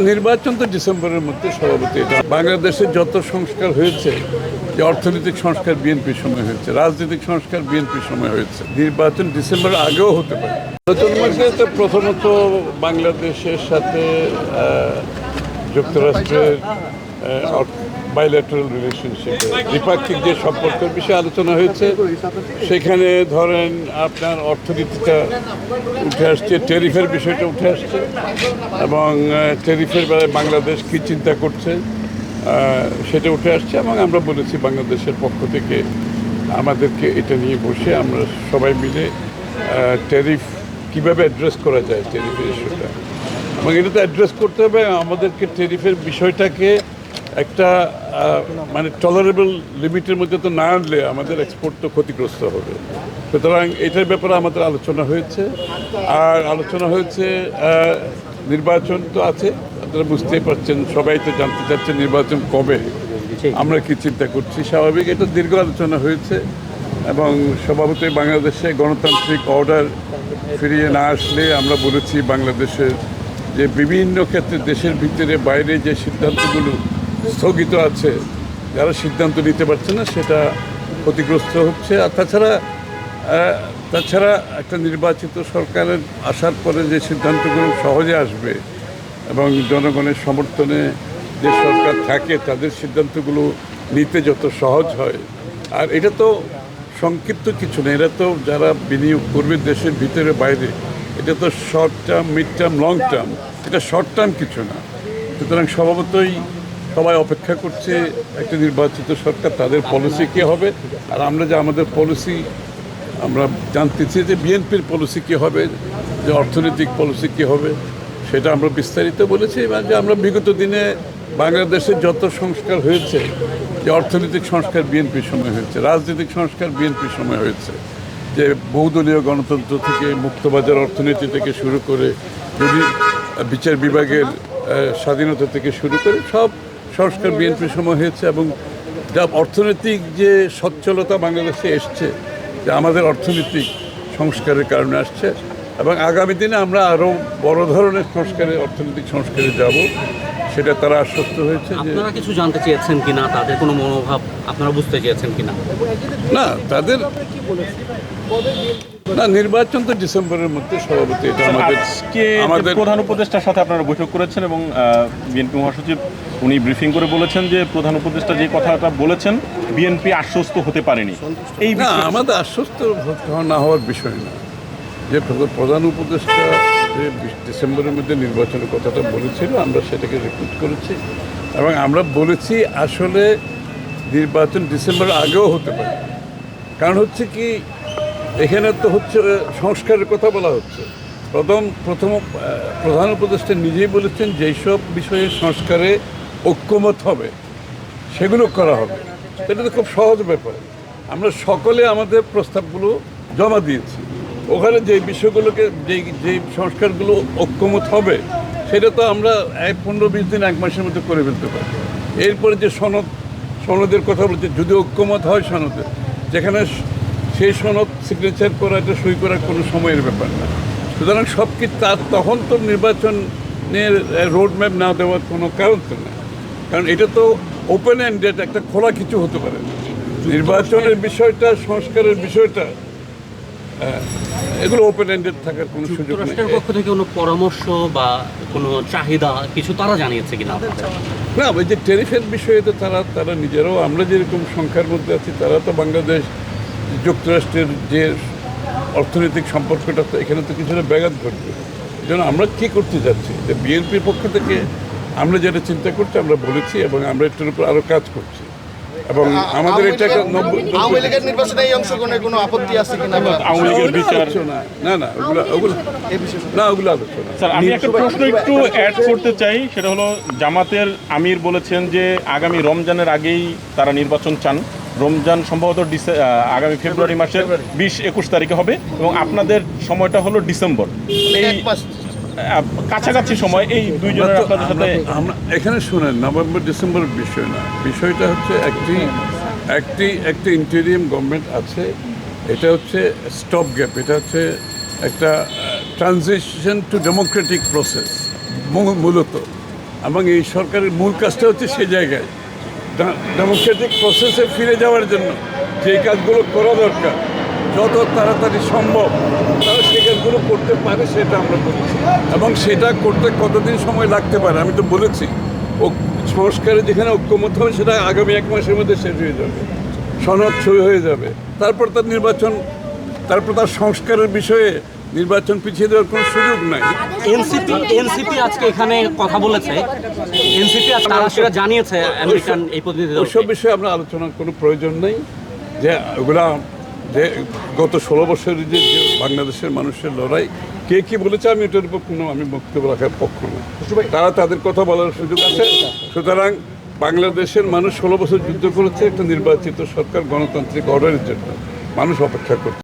নির্বাচন তো ডিসেম্বরের মধ্যে সভাপতি এটা। বাংলাদেশে যত সংস্কার হয়েছে, যে অর্থনৈতিক সংস্কার বিএনপির সময় হয়েছে, রাজনৈতিক সংস্কার বিএনপির সময় হয়েছে, নির্বাচন ডিসেম্বর আগেও হতে পারে। নতুন মধ্যে তো প্রথমত বাংলাদেশের সাথে যুক্তরাষ্ট্রের বাইলেটারাল রিলেশনশিপ দ্বিপাক্ষিক যে সম্পর্কের বিষয়ে আলোচনা হয়েছে, সেখানে ধরেন আপনার অর্থনীতিটা উঠে আসছে টেরিফের বিষয়টা উঠে আসছে এবং টেরিফের বেলায় বাংলাদেশ কী চিন্তা করছে সেটা উঠে আসছে এবং আমরা বলেছি বাংলাদেশের পক্ষ থেকে আমাদেরকে এটা নিয়ে বসে আমরা সবাই মিলে টেরিফ কীভাবে অ্যাড্রেস করা যায় ট্যারিফের ইস্যুটা এবং এটা তো অ্যাড্রেস করতে হবে, আমাদেরকে টেরিফের বিষয়টাকে একটা মানে টলারেবল লিমিটের মধ্যে তো না আনলে আমাদের এক্সপোর্ট তো ক্ষতিগ্রস্ত হবে। সুতরাং এটার ব্যাপারে আমাদের আলোচনা হয়েছে। আর আলোচনা হয়েছে নির্বাচন তো আছে, আপনারা বুঝতেই পারছেন, সবাই তো জানতে চাচ্ছেন নির্বাচন কবে। আমরা কি চিন্তা করছি? স্বাভাবিক, এটা দীর্ঘ আলোচনা হয়েছে এবং স্বভাবতই বাংলাদেশে গণতান্ত্রিক অর্ডার ফিরিয়ে না আসলে আমরা বলেছি বাংলাদেশের যে বিভিন্ন ক্ষেত্রে দেশের ভিতরে বাইরে যে সিদ্ধান্তগুলো স্থগিত আছে। যারা সিদ্ধান্ত নিতে পারছে না, সেটা ক্ষতিগ্রস্ত হচ্ছে। আর তাছাড়া তাছাড়া একটা নির্বাচিত সরকারের আসার পরে যে সিদ্ধান্তগুলো সহজে আসবে এবং জনগণের সমর্থনে যে সরকার থাকে, তাদের সিদ্ধান্তগুলো নিতে যত সহজ হয়। আর এটা তো সংক্ষিপ্ত কিছু না, এটা তো যারা বিনিয়োগ করবে দেশের ভিতরে বাইরে, এটা তো short term mid term long term এটা শর্ট টার্ম কিছু না। সুতরাং স্বভাবতই সবাই অপেক্ষা করছে, একটা নির্বাচিত সরকার, তাদের পলিসি কী হবে? আর আমরা যে আমাদের পলিসি আমরা জানতেছি যে বিএনপির পলিসি কী হবে, যে অর্থনৈতিক পলিসি কী হবে, সেটা আমরা বিস্তারিত বলেছি। এবং যে আমরা বিগত দিনে বাংলাদেশে যত সংস্কার হয়েছে, যে অর্থনৈতিক সংস্কার বিএনপির সময় হয়েছে, রাজনৈতিক সংস্কার বিএনপির সময় হয়েছে, যে বহুদলীয় গণতন্ত্র থেকে, মুক্তবাজার অর্থনীতি থেকে শুরু করে, যদি বিচার বিভাগের স্বাধীনতা থেকে শুরু করে, সব সংস্কার বিএনপির সময় হয়েছে এবং যা অর্থনৈতিক যে সচ্ছলতা বাংলাদেশে এসছে যে আমাদের অর্থনৈতিক সংস্কারের কারণে আসছে এবং আগামী দিনে আমরা আরও বড় ধরনের সংস্কারে অর্থনৈতিক সংস্কারে যাব সেটা তারা আশ্বস্ত হয়েছে আপনারা কিছু জানতে চেয়েছেন কি না? তাদের কোনো মনোভাব আপনারা বুঝতে চেয়েছেন কি না? না তাদের না নির্বাচন তো ডিসেম্বরের মধ্যে সভাপতি এটা আমাদের আমাদের প্রধান উপদেষ্টার সাথে আপনারা বৈঠক করেছেন এবং বিএনপি মহাসচিব উনি ব্রিফিং করে বলেছেন যে প্রধান উপদেষ্টা যে কথাটা বলেছেন বিএনপি আশ্বস্ত হতে পারেনি। এই না আমাদের আশ্বস্ত না হওয়ার বিষয় না। যে প্রধা- প্রধান উপদেষ্টা যে ডিসেম্বরের মধ্যে নির্বাচনের কথাটা বলেছিল আমরা সেটাকে রিপিট করেছি। এবং আমরা বলেছি আসলে নির্বাচন ডিসেম্বর আগেও হতে পারে। কারণ হচ্ছে কি এখানে তো হচ্ছে সংস্কারের কথা বলা হচ্ছে। প্রথম প্রথম প্রধান উপদেষ্টা নিজেই বলেছেন যেই সব বিষয়ে সংস্কারে ঐক্যমত হবে, সেগুলো করা হবে। এটা তো খুব সহজ ব্যাপার। আমরা সকলে আমাদের প্রস্তাবগুলো জমা দিয়েছি। ওখানে যে বিষয়গুলোকে যেই যেই সংস্কারগুলো ঐক্যমত হবে, সেটা তো আমরা এক পনেরো বিশ দিন, এক মাসের মধ্যে করে ফেলতে পারি। এরপরে যে সনদ, সনদের কথা বলছে, যদি ঐক্যমত হয় সনদে, যেখানে সেই সনদ সিগনেচার করা, এটা সই করার কোনো সময়ের ব্যাপার না। সুতরাং সব কিছু তার তখন তো নির্বাচনের রোড ম্যাপ না দেওয়ার কোনো কারণ তো না কারণ এটা তো ওপেন এন্ডেড একটা খোলা কিছু হতে পারে। নির্বাচনের বিষয়টা সংস্কারের বিষয়টা আহ, এগুলো ওপেন এন্ডেড থাকার কোনো সুযোগ নেই। পক্ষ থেকে কোনো পরামর্শ বা কোনো চাহিদা কিছু তারা জানিয়েছে কিনা না ওই যে টেরিফের বিষয়ে তো তারা তারা নিজেরাও আমরা যেরকম সংখ্যার মধ্যে আছি তারা তো বাংলাদেশ যুক্তরাষ্ট্রের যে অর্থনৈতিক সম্পর্কটা তো এখানে তো কিছুটা ব্যাঘাত ঘটবে। যেন আমরা কী করতে যাচ্ছি? যে বিএনপির পক্ষ থেকে আমরা যেটা চিন্তা করছি আমরা বলেছি এবং আমরা এটার উপর আরও কাজ করছি। এবং আমাদের এটা একটা নব্বই আওয়ামী লীগের নির্বাচনে এই অংশগ্রহণের কোনো আপত্তি আছে কিনা আওয়ামী লীগের বিচার না? না ওগুলো ওগুলো না ওগুলো আলোচনা। স্যার আমি একটা প্রশ্ন একটু অ্যাড করতে চাই সেটা হলো জামাতের আমির বলেছেন যে আগামী রমজানের আগেই তারা নির্বাচন চান। রমজান সম্ভবত ডিসে- আগামী ফেব্রুয়ারি মাসের বিশ একুশ তারিখে হবে এবং আপনাদের সময়টা হলো ডিসেম্বর। এই মাস। আহ, কাছাকাছি সময় এই দুইজনের আপনাদের সাথে এখানে শুনেন নভেম্বর ডিসেম্বর বিষয় না। বিষয়টা হচ্ছে একটি একটি একটি ইন্টেরিয়াম গভর্নমেন্ট আছে। এটা হচ্ছে স্টপ গ্যাপ এটা হচ্ছে একটা ট্রানজিশন টু ডেমোক্রেটিক প্রসেস মূলত। এবং এই সরকারের মূল কাজটা হচ্ছে সে জায়গায়। ডেমোক্রেটিক প্রসেসে ফিরে যাওয়ার জন্য যে কাজগুলো করা দরকার যত তাড়াতাড়ি সম্ভব তারা সেই কাজগুলো করতে পারে সেটা আমরা বলেছি এবং সেটা করতে কতদিন সময় লাগতে পারে আমি তো বলেছি। ও সংস্কারে যেখানে ঐক্যমত হবে সেটা আগামী এক মাসের মধ্যে শেষ হয়ে যাবে। সনদ সই হয়ে যাবে। তারপর তার নির্বাচন তারপর তার সংস্কারের বিষয়ে নির্বাচন পিছিয়ে দেওয়ার কোনো সুযোগ নাই। এনসিপি এনসিপি আজকে এখানে কথা বলেছে। এনসিপি তারা সেটা জানিয়েছে আমেরিকান এই প্রতিনিধি। ওইসব বিষয়ে আমরা আলোচনার কোনো প্রয়োজন নেই। যে ওগুলা গত ষোলো বছরের যে বাংলাদেশের মানুষের লড়াই কে কি বলেছে আমি এটার উপর কোনো আমি বক্তব্য রাখার পক্ষ না। তারা তাদের কথা বলার সুযোগ আছে। সুতরাং বাংলাদেশের মানুষ ষোলো বছর যুদ্ধ করেছে একটা নির্বাচিত সরকার গণতান্ত্রিক অর্ডারের জন্য। মানুষ অপেক্ষা করছে।